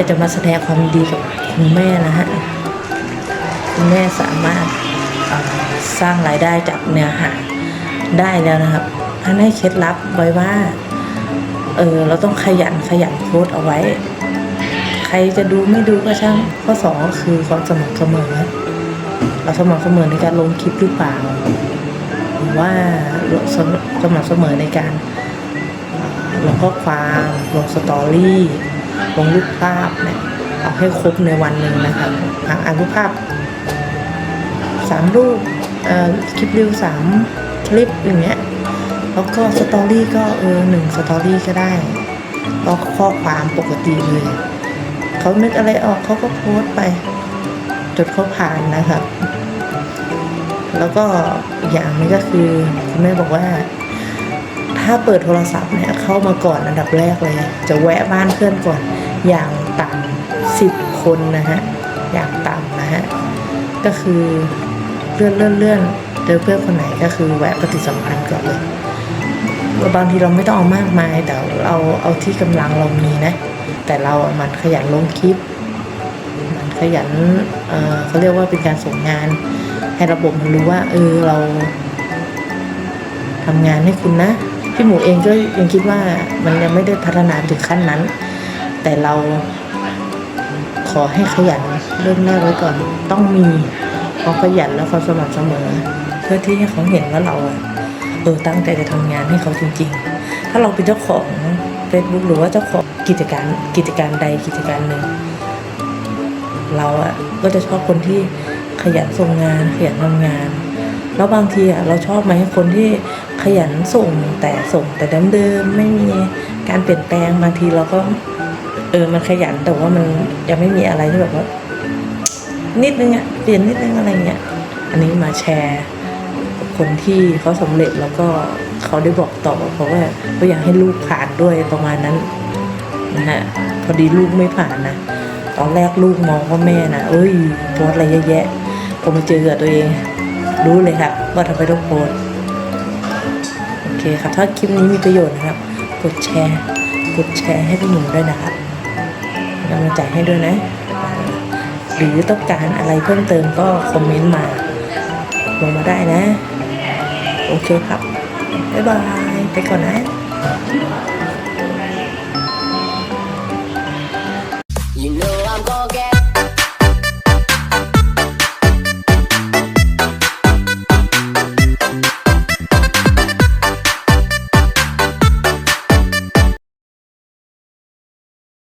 อยากจะมาแสดงความดีกับคุณแม่นะฮะคุณแม่สามารถสร้างรายได้จากเนื้อหาได้แล้วนะครับอันให้เคล็ดลับไว้ว่าเออเราต้องขยันขยันโพสเอาไว้ ใครจะดูไม่ดูก็ช่างข้อสองก็คือความสม่ำเสมอ เราสม่ำเสมอในการลงคลิปหรือเปล่าหรือว่าสมสม่ำเสมอในการลงข้อความลงสตอรี่ ลงรูปภาพเนี่ยเอาให้ครบในวันหนึ่งนะครับอะอ่านรูปภาพสามรูปคลิปรีวสามคลิปอย่างเงี้ยแล้วก็สตอรี่ก็เออหนึ่งสตอรี่ก็ได้ก็ข้อความปกติเลยเขานึกอะไรออกเขาก็โพสต์ไปจนเขาผ่านนะครับแล้วก็อีกอย่างนึงก็คือคุณแม่บอกว่า ถ้าเปิดโทรศัพท์เนี่ยเข้ามาก่อนอันดับแรกเลย จะแวะบ้านเพื่อนก่อนอย่างต่ำสิบคนนะฮะอย่างต่ำนะฮะก็คือเลื่อนเลื่อนเลื่อนเจอเพื่อนคนไหนก็คือแวะปฏิสัมพันธ์ก่อนเลยบางทีเราไม่ต้องเอามากมายแต่เราเอาที่กำลังเรามีนะ แต่เราอะมันขยันลงคลิป มันขยันเออเขาเรียกว่าเป็นการส่งงาน ให้ระบบมันรู้ว่า เออเราทำงานให้คุณนะ พี่หมูเองก็ยังคิดว่ามันยังไม่ได้พัฒนาถึงขั้นนั้น แต่เราขอให้ขยันเริ่มแรกไว้ก่อน ต้องมีความขยันและความสม่ำเสมอ เพื่อที่ให้เขาเห็นว่าเราอะเออตั้งใจจะทำงานให้เขาจริง ๆ ถ้าเราเป็นเจ้าของ Facebook หรือว่าเจ้าของกิจการกิจการใดกิจการหนึ่ง เราอะก็จะชอบคนที่ขยันส่งงานขยันทำงาน แล้วบางทีอะเราชอบไหมคนที่ขยันส่งแต่ส่งแต่เดิมๆไม่มีการเปลี่ยนแปลงบางทีเราก็ เออมันขยันแต่ว่ามันยังไม่มีอะไรที่แบบว่า นิดนึงอะเปลี่ยนนิดนึงอะไรเงี้ยอันนี้มาแชร์กับคนที่เขาสำเร็จแล้วก็เขาได้บอกต่อเพราะว่าเขาอยากให้ลูกผ่านด้วยประมาณนั้นนะฮะพอดีลูกไม่ผ่านนะตอนแรกลูกมองว่าแม่นะเอ้ยโพสอะไรเยะแยะพอมาเจอตัวเอง รู้เลยครับ ว่าทำไมต้องโพสโอเคครับ ถ้าคลิปนี้มีประโยชน์นะครับ กดแชร์ กดแชร์ให้พี่หนุ่มด้วยนะครับกำลังใจให้ด้วยนะ หรือต้องการอะไรเพิ่มเติมก็คอมเมนต์มาลงมาได้นะ โอเคครับ บ๊ายบาย ไปก่อนนะ